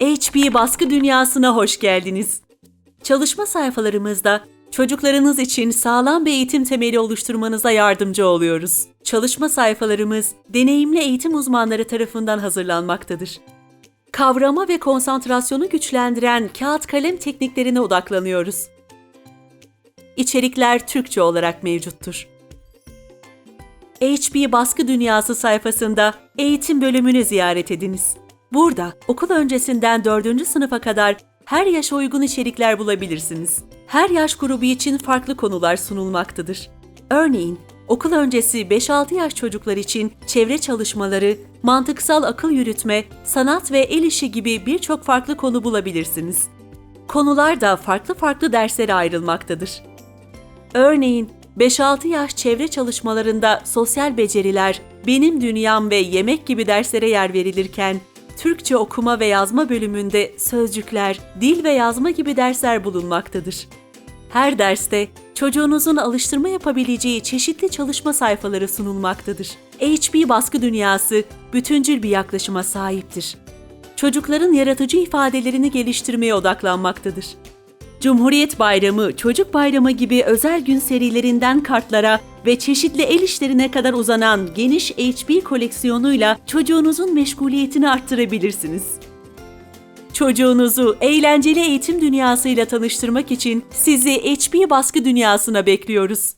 HP baskı dünyasına hoş geldiniz. Çalışma sayfalarımızda çocuklarınız için sağlam bir eğitim temeli oluşturmanıza yardımcı oluyoruz. Çalışma sayfalarımız deneyimli eğitim uzmanları tarafından hazırlanmaktadır. Kavrama ve konsantrasyonu güçlendiren kağıt kalem tekniklerine odaklanıyoruz. İçerikler Türkçe olarak mevcuttur. HB Baskı Dünyası sayfasında eğitim bölümünü ziyaret ediniz. Burada okul öncesinden 4. sınıfa kadar her yaşa uygun içerikler bulabilirsiniz. Her yaş grubu için farklı konular sunulmaktadır. Örneğin, okul öncesi 5-6 yaş çocuklar için çevre çalışmaları, mantıksal akıl yürütme, sanat ve el işi gibi birçok farklı konu bulabilirsiniz. Konular da farklı farklı derslere ayrılmaktadır. Örneğin 5-6 yaş çevre çalışmalarında sosyal beceriler, benim dünyam ve yemek gibi derslere yer verilirken, Türkçe okuma ve yazma bölümünde sözcükler, dil ve yazma gibi dersler bulunmaktadır. Her derste çocuğunuzun alıştırma yapabileceği çeşitli çalışma sayfaları sunulmaktadır. HB Baskı Dünyası bütüncül bir yaklaşıma sahiptir. Çocukların yaratıcı ifadelerini geliştirmeye odaklanmaktadır. Cumhuriyet Bayramı, Çocuk Bayramı gibi özel gün serilerinden kartlara ve çeşitli el işlerine kadar uzanan geniş HB koleksiyonuyla çocuğunuzun meşguliyetini arttırabilirsiniz. Çocuğunuzu eğlenceli eğitim dünyasıyla tanıştırmak için sizi HB baskı dünyasına bekliyoruz.